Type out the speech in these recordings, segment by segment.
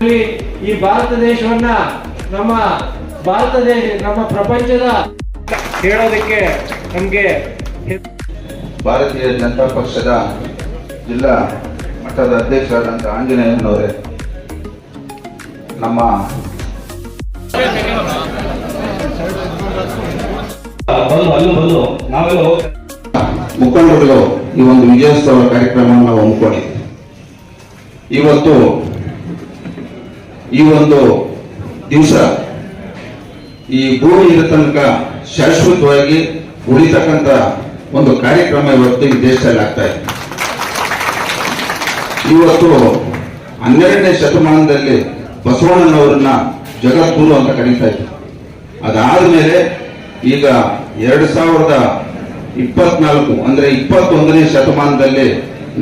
ಈ ಭಾರತ ದೇಶವನ್ನ ನಮ್ಮ ಭಾರತ ದೇಶ ನಮ್ಮ ಪ್ರಪಂಚದ ಹೇಳೋದಕ್ಕೆ ನಮ್ಗೆ ಭಾರತೀಯ ಜನತಾ ಪಕ್ಷದ ಜಿಲ್ಲಾ ಮಟ್ಟದ ಅಧ್ಯಕ್ಷರಾದಂಥ ಆಂಜನೇಯನವರೇ ನಮ್ಮ ಬಂದು ಅಲ್ಲೂ ಬಂದು. ನಾವೆಲ್ಲ ಹೋಗ್ತಾ ಮುಖಂಡರುಗಳು ಈ ಒಂದು ವಿಜಯೋತ್ಸವ ಕಾರ್ಯಕ್ರಮವನ್ನು ನಾವು ಹಮ್ಮಿಕೊಂಡಿದ್ದೀವಿ. ಇವತ್ತು ಈ ಒಂದು ದಿವಸ ಈ ಭೂಮಿ ಇರೋ ತನಕ ಶಾಶ್ವತವಾಗಿ ಉಳಿತಕ್ಕಂತ ಒಂದು ಕಾರ್ಯಕ್ರಮ ಇವತ್ತು ಈ ದೇಶದಲ್ಲಿ ಆಗ್ತಾ ಇದೆ. ಇವತ್ತು ಹನ್ನೆರಡನೇ ಶತಮಾನದಲ್ಲಿ ಬಸವಣ್ಣನವರನ್ನ ಜಗದ್ಗುರು ಅಂತ ಕರೀತಾ ಇದ್ರು. ಅದಾದ್ಮೇಲೆ ಈಗ ಎರಡು ಸಾವಿರದ ಇಪ್ಪತ್ನಾಲ್ಕು, ಅಂದ್ರೆ ಇಪ್ಪತ್ತೊಂದನೇ ಶತಮಾನದಲ್ಲಿ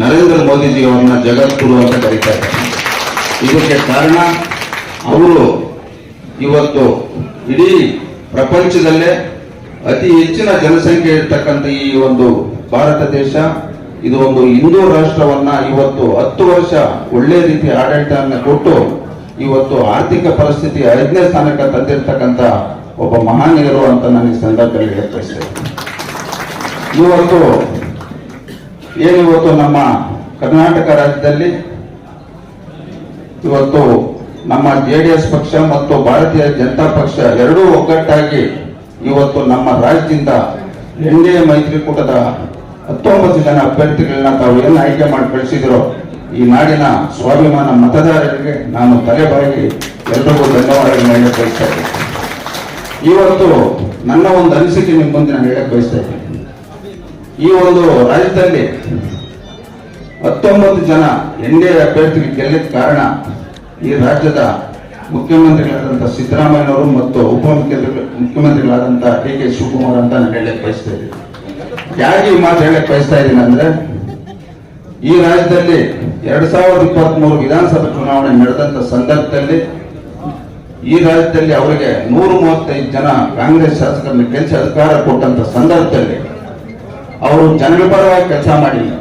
ನರೇಂದ್ರ ಮೋದಿಜಿ ಅವರನ್ನ ಜಗದ್ಗುರು ಅಂತ ಕರೀತಾ ಇದ್ದಾರೆ ಇದಕ್ಕೆ ಕಾರಣ ಅವರು ಇವತ್ತು ಇಡೀ ಪ್ರಪಂಚದಲ್ಲೇ ಅತಿ ಹೆಚ್ಚಿನ ಜನಸಂಖ್ಯೆ ಇರ್ತಕ್ಕಂಥ ಈ ಒಂದು ಭಾರತ ದೇಶ, ಇದು ಒಂದು ಹಿಂದೂ ರಾಷ್ಟ್ರವನ್ನ ಇವತ್ತು ಹತ್ತು ವರ್ಷ ಒಳ್ಳೆ ರೀತಿ ಆಡಳಿತವನ್ನ ಕೊಟ್ಟು ಇವತ್ತು ಆರ್ಥಿಕ ಪರಿಸ್ಥಿತಿ ಐದನೇ ಸ್ಥಾನಕ್ಕೆ ತಂದಿರ್ತಕ್ಕಂಥ ಒಬ್ಬ ಮಹಾನೀಯರು ಅಂತ ನಾನು ಈ ಸಂದರ್ಭದಲ್ಲಿ ಬಯಸ್ತೇನೆ ಇವತ್ತು ಏನಿವತ್ತು ನಮ್ಮ ಕರ್ನಾಟಕ ರಾಜ್ಯದಲ್ಲಿ? ಇವತ್ತು ನಮ್ಮ ಜೆ ಪಕ್ಷ ಮತ್ತು ಭಾರತೀಯ ಜನತಾ ಪಕ್ಷ ಎರಡೂ ಒಗ್ಗಟ್ಟಾಗಿ ಇವತ್ತು ನಮ್ಮ ರಾಜ್ಯದಿಂದ ಎನ್ ಡಿ ಎ ಮೈತ್ರಿಕೂಟದ ಹತ್ತೊಂಬತ್ತು ಜನ ಅಭ್ಯರ್ಥಿಗಳನ್ನ ತಾವು ಏನು ಆಯ್ಕೆ ಮಾಡಿ ಕಳಿಸಿದ್ರು ಈ ನಾಡಿನ ಸ್ವಾಭಿಮಾನ ಮತದಾರರಿಗೆ ನಾನು ತಲೆಬಾಗಿ ಎಲ್ರಿಗೂ ಧನ್ಯವಾದಗಳನ್ನು ಹೇಳಕ್ ಬಯಸ್ತಾ ಇದ್ದೀನಿ. ಇವತ್ತು ನನ್ನ ಒಂದು ಅನಿಸಿಕೆ ನಿಮ್ಮ ಮುಂದೆ ನಾನು ಹೇಳಕ್ ಬಯಸ್ತಾ ಈ ಒಂದು ರಾಜ್ಯದಲ್ಲಿ ಹತ್ತೊಂಬತ್ತು ಜನ ಎನ್ ಡಿ ಎ ಅಭ್ಯರ್ಥಿಗಳು ಗೆಲ್ಲಿದ ಕಾರಣ ಈ ರಾಜ್ಯದ ಮುಖ್ಯಮಂತ್ರಿಗಳಾದಂಥ ಸಿದ್ದರಾಮಯ್ಯನವರು ಮತ್ತು ಉಪಮುಖ್ಯಮಂತ್ರಿ ಮುಖ್ಯಮಂತ್ರಿಗಳಾದಂಥ ಡಿ ಕೆ ಶಿವಕುಮಾರ್ ಅಂತ ನಾನು ಹೇಳಕ್ ಬಯಸ್ತಾ ಇದ್ದೀನಿ. ಯಾಕೆ ಈ ಮಾತು ಹೇಳಕ್ ಬಯಸ್ತಾ ಇದ್ದೀನಿ ಅಂದ್ರೆ, ಈ ರಾಜ್ಯದಲ್ಲಿ ಎರಡ್ ಸಾವಿರದ ಇಪ್ಪತ್ತ್ ಮೂರು ವಿಧಾನಸಭಾ ಚುನಾವಣೆ ನಡೆದಂತ ಸಂದರ್ಭದಲ್ಲಿ, ಈ ರಾಜ್ಯದಲ್ಲಿ ಅವರಿಗೆ ನೂರ ಮೂವತ್ತೈದು ಜನ ಕಾಂಗ್ರೆಸ್ ಶಾಸಕರನ್ನು ಕೆಲಸ, ಅಧಿಕಾರ ಕೊಟ್ಟಂತ ಸಂದರ್ಭದಲ್ಲಿ ಅವರು ಜನರ ಪರವಾಗಿ ಕೆಲಸ ಮಾಡಿಲ್ಲ,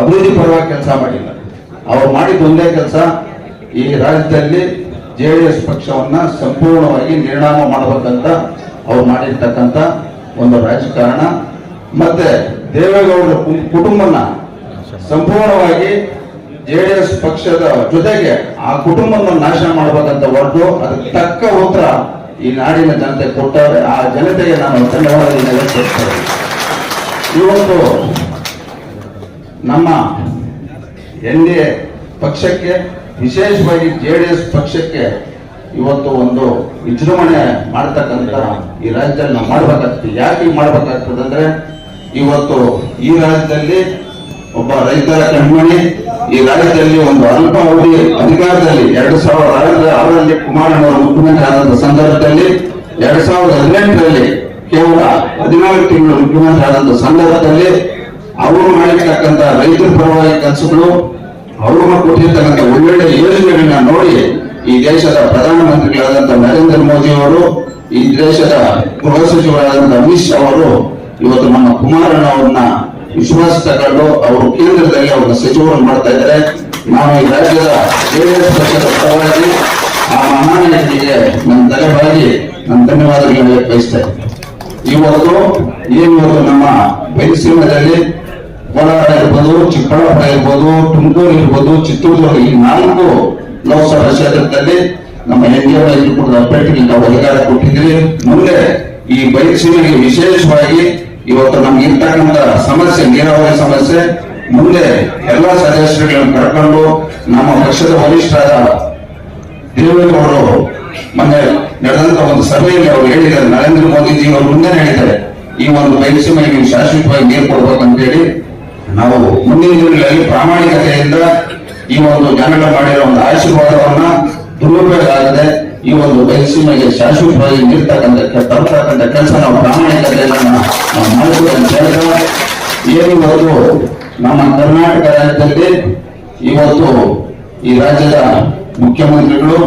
ಅಭಿವೃದ್ಧಿ ಪರವಾಗಿ ಕೆಲಸ ಮಾಡಿಲ್ಲ. ಅವರು ಮಾಡಿದ ಒಂದೇ ಕೆಲಸ ಈ ರಾಜ್ಯದಲ್ಲಿ ಜೆ ಡಿ ಎಸ್ ಪಕ್ಷವನ್ನ ಸಂಪೂರ್ಣವಾಗಿ ನಿರ್ಣಾಮ ಮಾಡಬೇಕಂತ ಅವ್ರು ಮಾಡಿರ್ತಕ್ಕಂಥ ಒಂದು ರಾಜಕಾರಣ. ಮತ್ತೆ ದೇವೇಗೌಡರ ಕುಟುಂಬನ ಸಂಪೂರ್ಣವಾಗಿ ಜೆ ಡಿ ಎಸ್ ಪಕ್ಷದ ಜೊತೆಗೆ ಆ ಕುಟುಂಬವನ್ನು ನಾಶ ಮಾಡಬೇಕಂತ ಹೊರಟು, ಅದಕ್ಕೆ ತಕ್ಕ ಉತ್ತರ ಈ ನಾಡಿನ ಜನತೆ ಕೊಟ್ಟವ್ರೆ ಆ ಜನತೆಗೆ ನಾನು ವ್ಯಕ್ತಪಡಿಸ್ತೇನೆ ಇವತ್ತು ನಮ್ಮ ಎನ್ ಡಿ ಎ ಪಕ್ಷಕ್ಕೆ ವಿಶೇಷವಾಗಿ ಜೆ ಡಿ ಎಸ್ ಪಕ್ಷಕ್ಕೆ ಇವತ್ತು ಒಂದು ವಿಜೃಂಭಣೆ ಮಾಡ್ತಕ್ಕಂಥ ಈ ರಾಜ್ಯದಲ್ಲಿ ನಾವು ಮಾಡ್ಬೇಕಾಗ್ತದೆ. ಯಾಕೆ ಮಾಡಬೇಕಾಗ್ತದೆ ಅಂದ್ರೆ ಇವತ್ತು ಈ ರಾಜ್ಯದಲ್ಲಿ ಒಬ್ಬ ರೈತರ ಕಣ್ಮಣಿ, ಈ ರಾಜ್ಯದಲ್ಲಿ ಒಂದು ಅಲ್ಪಾವಧಿ ಅಧಿಕಾರದಲ್ಲಿ ಎರಡು ಸಾವಿರದ ಆರರ ಆರರಲ್ಲಿ ಕುಮಾರಣ್ಣವರು ಮುಖ್ಯಮಂತ್ರಿ ಆದಂತ ಸಂದರ್ಭದಲ್ಲಿ ಎರಡ್ ಸಾವಿರದ ಹದಿನೆಂಟರಲ್ಲಿ ಕೇವಲ ಹದಿನಾರು ತಿಂಗಳು ಮುಖ್ಯಮಂತ್ರಿ ಆದಂತ ಸಂದರ್ಭದಲ್ಲಿ ಅವರು ಮಾಡಿರ್ತಕ್ಕಂಥ ರೈತರ ಪರವಾಗಿ ಕೆಲಸಗಳು ಅವರು ಕೊಟ್ಟಿರ್ತಕ್ಕಂಥ ಒಳ್ಳೊಳ್ಳೆ ಯೋಜನೆಗಳನ್ನ ನೋಡಿ ಈ ದೇಶದ ಪ್ರಧಾನಮಂತ್ರಿಗಳಾದಂಥ ನರೇಂದ್ರ ಮೋದಿ ಅವರು, ಈ ದೇಶದ ಗೃಹ ಸಚಿವರಾದಂಥ ಅಮಿತ್ ಶಾ ಅವರು ಇವತ್ತು ನಮ್ಮ ಕುಮಾರಣ್ಣ ಅವ್ರನ್ನ ವಿಶ್ವಾಸ ತಗೊಂಡು ಅವರು ಕೇಂದ್ರದಲ್ಲಿ ಅವ್ರನ್ನ ಸಚಿವರು ಮಾಡ್ತಾ ಇದ್ದಾರೆ. ನಾವು ಈ ರಾಜ್ಯದ ಜೆಡಿಎಸ್ ಪಕ್ಷದ ಪರವಾಗಿ ಆ ಮಹಾನಾಯಕರಿಗೆ ನನ್ನ ತಲೆಬಾಗಿ ನನ್ನ ಧನ್ಯವಾದಗಳನ್ನು ಬಯಸ್ತೇನೆ ಇವತ್ತು ಏನಿವತ್ತು ನಮ್ಮ ಬಯಲುಸೀಮೆಯಲ್ಲಿ ಕೋಲಾರ ಇರ್ಬೋದು, ಚಿಕ್ಕಬಳ್ಳಾಪುರ ಇರ್ಬೋದು, ತುಮಕೂರು ಇರ್ಬೋದು ಚಿತ್ರದುರ್ಗ ಈ ನಾಲ್ಕು ಲೋಕಸಭಾ ಕ್ಷೇತ್ರದಲ್ಲಿ ನಮ್ಮ ಎನ್ ಡಿ ಕೂಡ ನಾವು ಅಧಿಕಾರ ಕೊಟ್ಟಿದ್ದೀವಿ. ಮುಂದೆ ಈ ಬಯಲುಸೀಮೆಗೆ ವಿಶೇಷವಾಗಿ ಇವತ್ತು ನಮ್ಗೆ ಇರ್ತಕ್ಕಂಥ ಸಮಸ್ಯೆ, ನೀರಾವರಿ ಸಮಸ್ಯೆ, ಮುಂದೆ ಎಲ್ಲಾ ಸದಸ್ಯರುಗಳನ್ನು ಕರ್ಕೊಂಡು ನಮ್ಮ ಪಕ್ಷದ ವರಿಷ್ಠರಾದ ದೇವೇಗೌಡರು ಮೊನ್ನೆ ನಡೆದಂತ ಒಂದು ಸಭೆಯಲ್ಲಿ ಅವರು ಹೇಳಿದ್ದಾರೆ. ನರೇಂದ್ರ ಮೋದಿಜಿ ಅವರು ಮುಂದೆ ಹೇಳಿದ್ದಾರೆ. ಈ ಒಂದು ಬಯಲುಸೀಮೆಗೆ ನೀವು ಶಾಶ್ವತವಾಗಿ ನೀರು ಕೊಡ್ಬೇಕಂತ ಹೇಳಿ ನಾವು ಮುಂದಿನ ದಿನಗಳಲ್ಲಿ ಪ್ರಾಮಾಣಿಕತೆಯಿಂದ ಈ ಒಂದು ಜನಗಳ ಮಾಡಿರೋ ಒಂದು ಆಶೀರ್ವಾದವನ್ನ ದುರುಪಯೋಗ ಆಗದೆ ಈ ಒಂದು ಬಯಲುಸೀಮೆಗೆ ಶಾಶ್ವತವಾಗಿ ನೀಡ್ತಕ್ಕಂಥ ತರತಕ್ಕಂಥ ಕೆಲಸ ನಾವು ಪ್ರಾಮಾಣಿಕತೆಯಿಂದ ನಾವು ಹೇಳಿದ್ರೆ ಏನು ಇವತ್ತು ನಮ್ಮ ಕರ್ನಾಟಕ ರಾಜ್ಯದಲ್ಲಿ ಇವತ್ತು ಈ ರಾಜ್ಯದ ಮುಖ್ಯಮಂತ್ರಿಗಳು,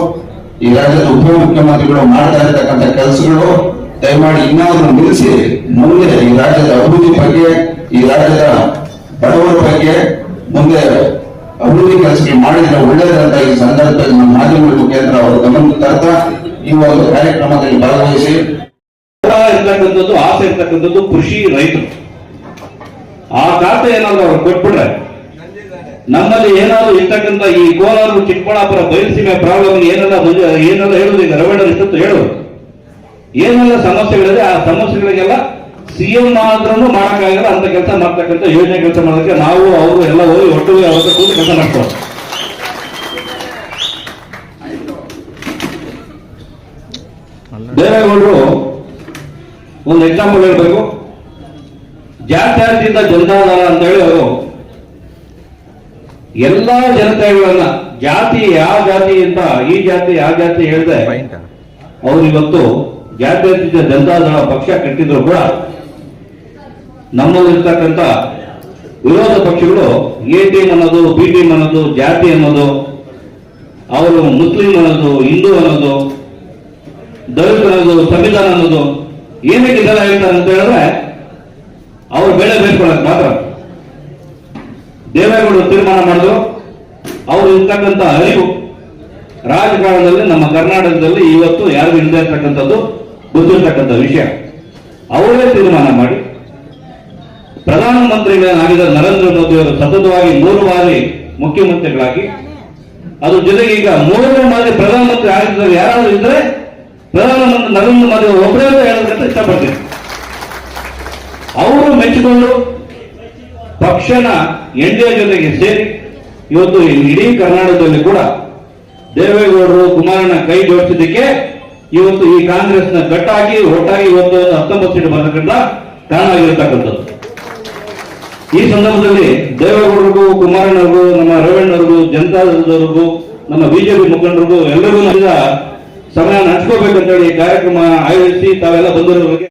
ಈ ರಾಜ್ಯದ ಉಪಮುಖ್ಯಮಂತ್ರಿಗಳು ಮಾಡ್ತಾ ಇರತಕ್ಕಂಥ ಕೆಲಸಗಳು, ದಯಮಾಡಿ ಇನ್ನಾದ್ರೂ ನಿಲ್ಲಿಸಿ, ಮುಂದೆ ಈ ರಾಜ್ಯದ ಅಭಿವೃದ್ಧಿ ಬಗ್ಗೆ, ಈ ರಾಜ್ಯದ ಬಡವರ ಬಗ್ಗೆ ಮುಂದೆ ಅಭಿವೃದ್ಧಿ ಕೆಲಸಗಳು ಮಾಡಿದ್ರೆ ಒಳ್ಳೆಯದಂತ ಈ ಸಂದರ್ಭದಲ್ಲಿ ನಮ್ಮ ಮಾಧ್ಯಮಗಳ ಮುಖಾಂತರ ಅವರು ಗಮನಕ್ಕೆ ತರ್ತಾ ಈ ಒಂದು ಕಾರ್ಯಕ್ರಮದಲ್ಲಿ ಭಾಗವಹಿಸಿ. ಇರ್ತಕ್ಕಂಥದ್ದು ಆಸೆ ಇರ್ತಕ್ಕಂಥದ್ದು, ಕೃಷಿ, ರೈತರು. ಆ ಖಾತೆ ಏನಾದ್ರು ಅವ್ರು ಕೊಟ್ಬಿಟ್ರೆ, ನಮ್ಮಲ್ಲಿ ಏನಾದ್ರು ಇರ್ತಕ್ಕಂಥ ಈ ಕೋಲಾರ ಚಿಕ್ಕಬಳ್ಳಾಪುರ, ಬಯಲುಸೀಮೆ ಪ್ರಾಬ್ಲಮ್ ಏನೆಲ್ಲ ಏನೆಲ್ಲ ಹೇಳುದು, ಈಗ ರವೀಂದ್ರ ಇಷ್ಟೊತ್ತು ಹೇಳುದು. ಏನೆಲ್ಲ ಸಮಸ್ಯೆಗಳಿದೆ, ಆ ಸಮಸ್ಯೆಗಳಿಗೆಲ್ಲ ಸಿಎಂ ಆದ್ರೂ ಮಾಡಕ್ಕಾಗಲ್ಲ ಅಂತ ಕೆಲಸ ಮಾಡ್ತಕ್ಕಂಥ ಯೋಜನೆ ಕೆಲಸ ಮಾಡೋದಕ್ಕೆ ನಾವು ಅವರು ಎಲ್ಲ ಹೋಗಿ ಒಟ್ಟಿಗೆ ಅವ್ರ ಕೂತು ಕೆಲಸ ಮಾಡ್ತಾರೆ ದೇವೇಗೌಡರು ಒಂದು ಎಕ್ಸಾಂಪಲ್ ಹೇಳ್ಬೇಕು. ಜಾತ್ಯಾತೀತ ಜನತಾದಳ ಅಂತ ಹೇಳಿ ಅವರು ಎಲ್ಲಾ ಜನತೆಗಳನ್ನ ಜಾತಿ ಯಾವ ಜಾತಿ ಅಂತ ಈ ಜಾತಿ ಯಾವ ಜಾತಿ ಹೇಳ್ದೆ ಅವ್ರು ಇವತ್ತು ಜಾತ್ಯಾತೀತ ಜನತಾದಳ ಪಕ್ಷ ಕಟ್ಟಿದ್ರು ಕೂಡ ನಮ್ಮಲ್ಲಿರ್ತಕ್ಕಂಥ ವಿರೋಧ ಪಕ್ಷಗಳು ಎ ಟೀಮ್ ಅನ್ನೋದು ಬಿ ಟೀಮ್ ಅನ್ನೋದು, ಜಾತಿ ಅನ್ನೋದು, ಅವರು ಮುಸ್ಲಿಂ ಅನ್ನೋದು, ಹಿಂದೂ ಅನ್ನೋದು, ದಲಿತ ಅನ್ನೋದು, ಸಂವಿಧಾನ ಅನ್ನೋದು ಏನಕ್ಕೆ ಇದೆಲ್ಲ ಹೇಳ್ತಾರೆ ಅಂತ ಹೇಳಿದ್ರೆ ಅವ್ರು ಬೆಳೆ ಬೇಯಿಸ್ಕೊಳ್ಳೋಕೆ ಮಾತ್ರ. ದೇವೇಗೌಡರು ತೀರ್ಮಾನ ಮಾಡಿದ್ರು. ಅವರು ಇರ್ತಕ್ಕಂಥ ಅರಿವು ರಾಜಕಾರಣದಲ್ಲಿ, ನಮ್ಮ ಕರ್ನಾಟಕದಲ್ಲಿ ಇವತ್ತು ಯಾರಿಗೂ ಇಲ್ಲದೆ ಇರ್ತಕ್ಕಂಥದ್ದು ಗೊತ್ತಿರ್ತಕ್ಕಂಥ ವಿಷಯ. ಅವರೇ ತೀರ್ಮಾನ ಮಾಡಿ. ಪ್ರಧಾನಮಂತ್ರಿಗಳಾಗಿದ್ದ ನರೇಂದ್ರ ಮೋದಿ ಅವರು ಸತತವಾಗಿ ಮೂರು ಬಾರಿ ಮುಖ್ಯಮಂತ್ರಿಗಳಾಗಿ. ಅದ್ರ ಜೊತೆಗೆ ಈಗ ಮೂರನೇ ಬಾರಿ ಪ್ರಧಾನಮಂತ್ರಿ ಆಗಿದ್ದರು ಯಾರಾದ್ರೂ ಇದ್ರೆ ಪ್ರಧಾನಮಂತ್ರಿ ನರೇಂದ್ರ ಮೋದಿ ಅವರು ಒಬ್ಬರೇ ಹೇಳೋದಕ್ಕೆ ಇಷ್ಟಪಡ್ತೀನಿ. ಅವರು ಮೆಚ್ಚಿಕೊಂಡು ಪಕ್ಷನ ಎನ್ ಜೊತೆಗೆ ಸೇರಿ ಇವತ್ತು ಇಡೀ ಕರ್ನಾಟಕದಲ್ಲಿ ಕೂಡ ದೇವೇಗೌಡರು ಕುಮಾರಣ್ಣ ಕೈ ಜೋಡಿಸಿದ್ದಕ್ಕೆ ಇವತ್ತು ಈ ಕಾಂಗ್ರೆಸ್ನ ಗಟ್ಟಾಗಿ ಒಟ್ಟಾಗಿ ಇವತ್ತು ಹತ್ತೊಂಬತ್ತು ಸೀಟ್ ಬರ್ತಕ್ಕಂಥ ಕಾರಣ ಆಗಿರ್ತಕ್ಕಂಥದ್ದು. ಈ ಸಂದರ್ಭದಲ್ಲಿ ದೇವೇಗೌಡರಿಗೂ ಕುಮಾರಣ್ಣವರಿಗೂ ನಮ್ಮ ರೇವಣ್ಣವರಿಗೂ ಜನತಾದಳದವರಿಗೂ, ನಮ್ಮ ಬಿಜೆಪಿ ಮುಖಂಡರಿಗೂ ಎಲ್ಲರಿಗೂ ಸಮಯ ನಡೆಸ್ಕೋಬೇಕಂತ ಹೇಳಿ ಕಾರ್ಯಕ್ರಮ ಆಯೋಜಿಸಿ ತಾವೆಲ್ಲ ಬಂದಿರೋರಿಗೆ